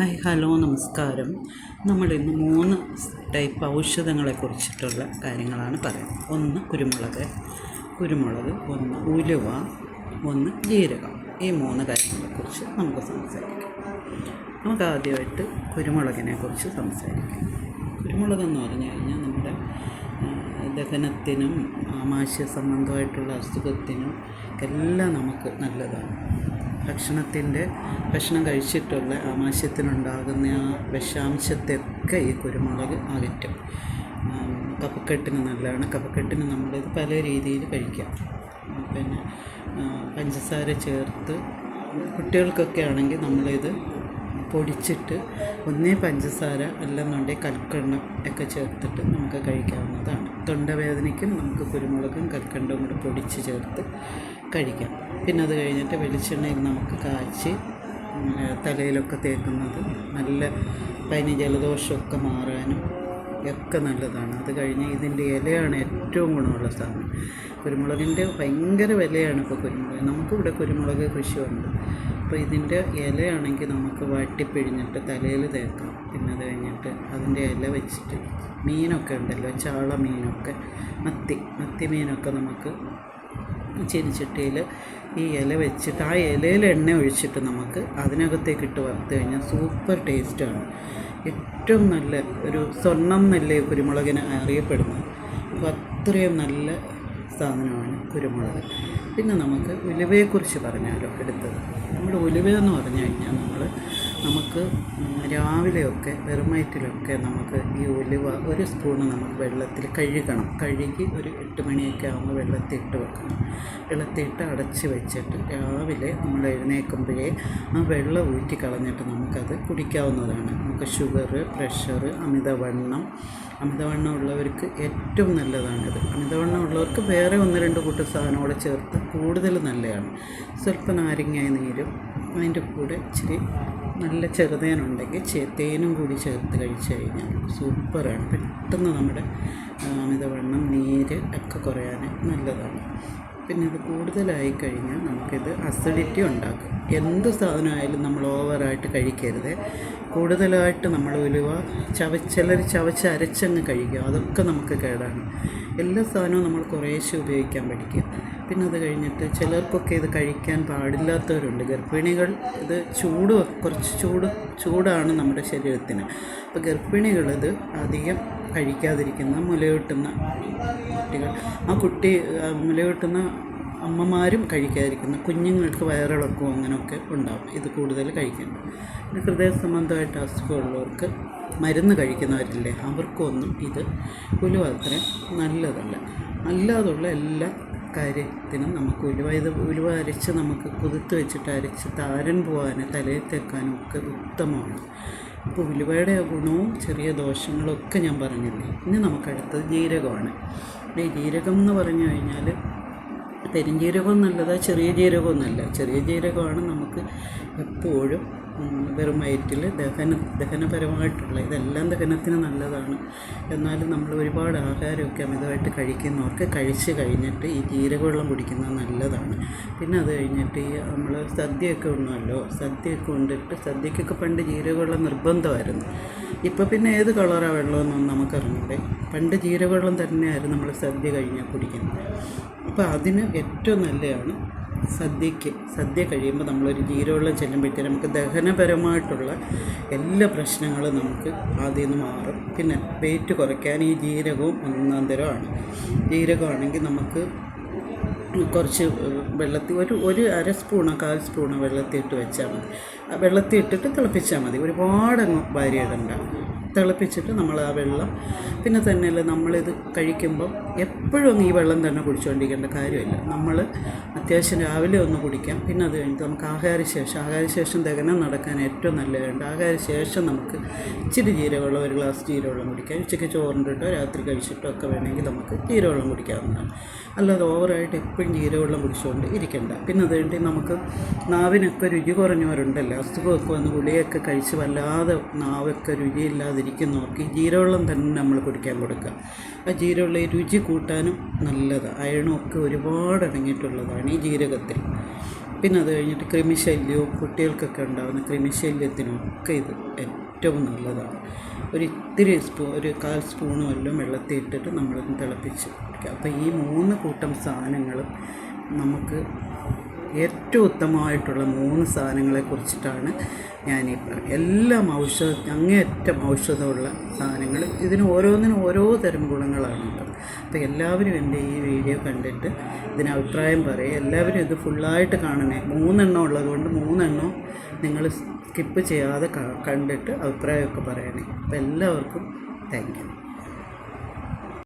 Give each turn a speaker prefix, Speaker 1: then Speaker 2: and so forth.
Speaker 1: Hi hello നമസ്കാരം. നമ്മൾ ഇന്ന് മൂന്ന് ടൈപ്പ് ഔഷധങ്ങളെ കുറിച്ചിട്ടുള്ള കാര്യങ്ങളാണ് പറയുന്നത്. ഒന്ന് കുരുമുളക് കുരുമുളക് ഒന്ന് ഉലുവ ഒന്ന് ജീരകം. ഈ മൂന്ന് കാര്യങ്ങളെക്കുറിച്ച് നമുക്ക് സംസാരിക്കാം. നമുക്ക് ആദ്യമായിട്ട് കുരുമുളകിനെ കുറിച്ച് സംസാരിക്കാം. കുരുമുളക് എന്ന് പറഞ്ഞു കഴിഞ്ഞാൽ നമ്മുടെ ദഹനത്തിനും ആമാശയ സംബന്ധമായിട്ടുള്ള അസുഖത്തിനും എല്ലാം നമുക്ക് നല്ലതാണ്. ഭക്ഷണത്തിന്റെ ഭക്ഷണം കഴിച്ചിട്ടുള്ള ആമാശയത്തിനുണ്ടാകുന്ന ആ വിഷാംശത്തെയൊക്കെ ഈ കുരുമുളക് അകറ്റും കഫക്കെട്ടിന് നല്ലതാണ്. കഫക്കെട്ടിന് നമ്മളിത് പല രീതിയിൽ കഴിക്കാം. പിന്നെ പഞ്ചസാര ചേർത്ത് കുട്ടികൾക്കൊക്കെ ആണെങ്കിൽ നമ്മളിത് പൊടിച്ചിട്ട് ഒന്നേ പഞ്ചസാര അല്ലെന്നുണ്ടെങ്കിൽ കൽക്കണ്ടം ഒക്കെ ചേർത്തിട്ട് നമുക്ക് കഴിക്കാവുന്നതാണ്. തൊണ്ടവേദനയ്ക്കും നമുക്ക് കുരുമുളകും കൽക്കണ്ടവും കൂടെ പൊടിച്ച് ചേർത്ത് കഴിക്കാം. പിന്നെ അത് കഴിഞ്ഞിട്ട് വെളിച്ചെണ്ണയിൽ നമുക്ക് കാച്ചി തലയിലൊക്കെ തേക്കുന്നത്. നല്ല പനി ജലദോഷമൊക്കെ മാറാനും ഒക്കെ നല്ലതാണ്. അത് കഴിഞ്ഞ് ഇതിന്റെ ഇലയാണ് ഏറ്റവും ഗുണമുള്ള സാധനം. കുരുമുളകിന്റെ ഭയങ്കര വിലയാണ് ഇപ്പോൾ കുരുമുളക്. നമുക്കിവിടെ കുരുമുളക് കൃഷിയുണ്ട്. അപ്പോൾ ഇതിന്റെ ഇലയാണെങ്കിൽ നമുക്ക് വാട്ടിപ്പിഴിഞ്ഞിട്ട് തലയിൽ തേക്കാം. പിന്നെ അത് കഴിഞ്ഞിട്ട് അതിന്റെ ഇല വെച്ചിട്ട് മീനൊക്കെ ഉണ്ടല്ലോ ചാള മീനൊക്കെ മത്തി മത്തി മീനൊക്കെ നമുക്ക് ചീനിച്ചട്ടിയിൽ ഈ ഇല വെച്ചിട്ട് ആ ഇലയിൽ എണ്ണ ഒഴിച്ചിട്ട് നമുക്ക് അതിനകത്തേക്ക് ഇട്ട് വറുത്ത് കഴിഞ്ഞാൽ സൂപ്പർ ടേസ്റ്റാണ്. ഏറ്റവും നല്ല ഒരു സ്വർണം എന്നല്ലേ കുരുമുളകിന് അറിയപ്പെടുന്നത് അപ്പോൾ അത്രയും നല്ല സാധനമാണ് കുരുമുളക്. പിന്നെ നമുക്ക് ഉലുവയെക്കുറിച്ച് പറഞ്ഞാലോ എടുത്തത് നമ്മുടെ ഉലുവ എന്ന് പറഞ്ഞു കഴിഞ്ഞാൽ നമ്മൾ നമുക്ക് രാവിലെയൊക്കെ വെറുമയറ്റിലൊക്കെ നമുക്ക് ഈ ഉലുവ ഒരു സ്പൂണ് നമുക്ക് വെള്ളത്തിൽ കഴുകണം. കഴുകി ഒരു എട്ട് മണിയൊക്കെ ആകുമ്പോൾ വെള്ളത്തിൽ ഇട്ട് വെക്കണം. വെള്ളത്തിൽ ഇട്ട് അടച്ച് വെച്ചിട്ട് രാവിലെ നമ്മൾ എഴുന്നേൽക്കുമ്പോഴേ ആ വെള്ളം ഊറ്റി കളഞ്ഞിട്ട് നമുക്കത് കുടിക്കാവുന്നതാണ്. നമുക്ക് ഷുഗർ പ്രഷർ അമിതവണ്ണം. അമിതവണ്ണം ഉള്ളവർക്ക് ഏറ്റവും നല്ലതാണിത്. അമിതവണ്ണം ഉള്ളവർക്ക് വേറെ ഒന്ന് രണ്ട് കൂട്ടം സാധനം കൂടെ ചേർത്ത് കൂടുതൽ നല്ലതാണ്. സ്വല്പ നാരങ്ങ നീരും അതിന്റെ കൂടെ ഇച്ചിരി നല്ല ചെറുതേനുണ്ടെങ്കിൽ തേനും കൂടി ചേർത്ത് കഴിച്ച് കഴിഞ്ഞാൽ സൂപ്പറാണ്. പെട്ടെന്ന് നമ്മുടെ അമിതവണ്ണം നീര് ഒക്കെ കുറയാൻ നല്ലതാണ്. പിന്നെ ഇത് കൂടുതലായി കഴിഞ്ഞാൽ നമുക്കിത് അസിഡിറ്റി ഉണ്ടാക്കും. എന്ത് സാധനമായാലും നമ്മൾ ഓവറായിട്ട് കഴിക്കരുത്. കൂടുതലായിട്ട് നമ്മൾ ഉലുവ ചവച്ചിലർ ചവച്ച് അരച്ചങ്ങ് കഴിക്കുക അതൊക്കെ നമുക്ക് കേടാണ്. എല്ലാ സാധനവും നമ്മൾ കുറേശ്ശെ ഉപയോഗിക്കാൻ പഠിക്കുക പിന്നെ അത് കഴിഞ്ഞിട്ട് ചിലർക്കൊക്കെ ഇത് കഴിക്കാൻ പാടില്ലാത്തവരുണ്ട്. ഗർഭിണികൾ ഇത് ചൂട് കുറച്ച് ചൂട് ചൂടാണ് നമ്മുടെ ശരീരത്തിന്. അപ്പോൾ ഗർഭിണികളിത് അധികം കഴിക്കാതിരിക്കുന്ന മുലയൂട്ടുന്ന കുട്ടികൾ. ആ കുട്ടി മുലയൂട്ടുന്ന അമ്മമാരും കഴിക്കാതിരിക്കുന്ന കുഞ്ഞുങ്ങൾക്ക് വയറിളക്കവും അങ്ങനെയൊക്കെ ഉണ്ടാവും. ഇത് കൂടുതൽ കഴിക്കേണ്ട. പിന്നെ ഹൃദയ സംബന്ധമായിട്ട് അസുഖമുള്ളവർക്ക് മരുന്ന് കഴിക്കുന്നവരില്ലേ അവർക്കൊന്നും ഇത് ഉലുവ നല്ലതല്ല. അല്ലാതുള്ള എല്ലാ കാര്യത്തിനും നമുക്ക് ഉലുവ ഇത് ഉലുവ അരച്ച് നമുക്ക് കുതിർത്ത് വെച്ചിട്ട് അരച്ച് താരൻ പോകാനും തലയിൽ തേക്കാനും ഒക്കെ ഉത്തമമാണ്. അപ്പോൾ ഉലുവയുടെ ഗുണവും ചെറിയ ദോഷങ്ങളും ഒക്കെ ഞാൻ പറഞ്ഞില്ലേ? ഇനി നമുക്കടുത്തത് ജീരകമാണ്. ഈ ജീരകം എന്ന് പറഞ്ഞു കഴിഞ്ഞാൽ പെരുംജീരകവും നല്ലതാണ് ചെറിയ ജീരകവും നല്ല ചെറിയ ജീരകമാണ് നമുക്ക് എപ്പോഴും വെറും വയറ്റിൽ ദഹന ദഹനപരമായിട്ടുള്ള ഇതെല്ലാം ദഹനത്തിന് നല്ലതാണ്. എന്നാലും നമ്മൾ ഒരുപാട് ആഹാരമൊക്കെ അമിതമായിട്ട് കഴിക്കുന്നവർക്ക് കഴിച്ച് കഴിഞ്ഞിട്ട് ഈ ജീരകവെള്ളം കുടിക്കുന്നത് നല്ലതാണ്. പിന്നെ അത് കഴിഞ്ഞിട്ട് ഈ നമ്മൾ സദ്യയൊക്കെ ഉണ്ടല്ലോ സദ്യയൊക്കെ ഉണ്ടിട്ട് സദ്യക്കൊക്കെ പണ്ട് ജീരകവെള്ളം നിർബന്ധമായിരുന്നു. ഇപ്പോൾ പിന്നെ ഏത് കളറാണ് വെള്ളമെന്നൊന്നും നമുക്കറിഞ്ഞൂടെ. പണ്ട് ജീരകവെള്ളം തന്നെയായിരുന്നു നമ്മൾ സദ്യ കഴിഞ്ഞാൽ കുടിക്കുന്നത്. അപ്പോൾ അതിന് ഏറ്റവും നല്ലതാണ് സദ്യക്ക് സദ്യ കഴിയുമ്പോൾ നമ്മളൊരു ജീരവെള്ളം ചെല്ലുമ്പോഴത്തേക്കും നമുക്ക് ദഹനപരമായിട്ടുള്ള എല്ലാ പ്രശ്നങ്ങളും നമുക്ക് ആദ്യം നിന്ന് മാറും. പിന്നെ വെയിറ്റ് കുറയ്ക്കാൻ ഈ ജീരകവും ഒന്നാം തരമാണ്. ജീരകമാണെങ്കിൽ നമുക്ക് കുറച്ച് വെള്ളത്തിൽ ഒരു ഒരു അര സ്പൂണോ കാൽ സ്പൂണോ വെള്ളത്തിൽ ഇട്ട് വെച്ചാൽ മതി. വെള്ളത്തിൽ ഇട്ടിട്ട് തിളപ്പിച്ചാൽ മതി. ഒരുപാടങ്ങ് വാരിയിടണ്ട. തിളപ്പിച്ചിട്ട് നമ്മൾ ആ വെള്ളം പിന്നെ തന്നെയല്ല നമ്മളിത് കഴിക്കുമ്പം എപ്പോഴും ഈ വെള്ളം തന്നെ കുടിച്ചുകൊണ്ടിരിക്കേണ്ട കാര്യമില്ല. നമ്മൾ അത്യാവശ്യം രാവിലെ ഒന്ന് കുടിക്കാം. പിന്നെ അത് കഴിഞ്ഞിട്ട് നമുക്ക് ആഹാരശേഷം ആഹാരശേഷം ദഹനം നടക്കാൻ ഏറ്റവും നല്ലതുണ്ട് ആഹാരശേഷം നമുക്ക് ഇച്ചിരി ജീരകവെള്ളം ഒരു ഗ്ലാസ് ജീരകവെള്ളം കുടിക്കാം. ഉച്ചയ്ക്ക് ചോറിന്റെട്ടോ രാത്രി കഴിച്ചിട്ടോ ഒക്കെ വേണമെങ്കിൽ നമുക്ക് ജീരകവെള്ളം കുടിക്കാവുന്നതാണ്. അല്ലാതെ ഓവറായിട്ട് എപ്പോഴും ജീരകവെള്ളം കുടിച്ചുകൊണ്ട് ഇരിക്കണ്ട. പിന്നെ അത് കഴിഞ്ഞിട്ട് നമുക്ക് നാവിനൊക്കെ രുചി കുറഞ്ഞവരുണ്ടല്ലോ. അസുഖമൊക്കെ വന്ന് ഗുളിയൊക്കെ കഴിച്ച് വല്ലാതെ നാവൊക്കെ രുചിയില്ലാതിരിക്കുന്നവർക്ക് നോക്കി ജീരവെള്ളം തന്നെ നമ്മൾ കുടിക്കാൻ കൊടുക്കുക. ആ ജീരവെള്ളം രുചി കൂട്ടാനും നല്ലത്. അയണമൊക്കെ ഒരുപാട് അടങ്ങിയിട്ടുള്ളതാണ് ഈ ജീരകത്തിൽ. പിന്നെ അത് കഴിഞ്ഞിട്ട് കൃമിശല്യവും കുട്ടികൾക്കൊക്കെ ഉണ്ടാകുന്ന കൃമിശല്യത്തിനൊക്കെ ഇത് ഏറ്റവും നല്ലതാണ്. ഒരു ഇത്തിരി സ്പൂ ഒരു കാൽ സ്പൂണും എല്ലാം വെള്ളത്തിൽ ഇട്ടിട്ട് നമ്മളൊന്ന് തിളപ്പിച്ച് കുടിക്കുക. അപ്പോൾ ഈ മൂന്ന് കൂട്ടം സാധനങ്ങളും നമുക്ക് ഏറ്റവും ഉത്തമമായിട്ടുള്ള മൂന്ന് സാധനങ്ങളെ കുറിച്ചിട്ടാണ് ഞാൻ ഈ എല്ലാം ഔഷധ അങ്ങേയറ്റം ഔഷധമുള്ള സാധനങ്ങൾ. ഇതിന് ഓരോന്നിനും ഓരോ തരം ഗുണങ്ങളാണ് അപ്പോൾ എല്ലാവരും എന്റെ ഈ വീഡിയോ കണ്ടിട്ട് ഇതിന് അഭിപ്രായം പറയുക എല്ലാവരും ഇത് ഫുള്ളായിട്ട് കാണണേ. മൂന്നെണ്ണം ഉള്ളതുകൊണ്ട് മൂന്നെണ്ണം നിങ്ങൾ സ്കിപ്പ് ചെയ്യാതെ കണ്ടിട്ട് അഭിപ്രായമൊക്കെ പറയണേ. അപ്പോൾ എല്ലാവർക്കും താങ്ക് യു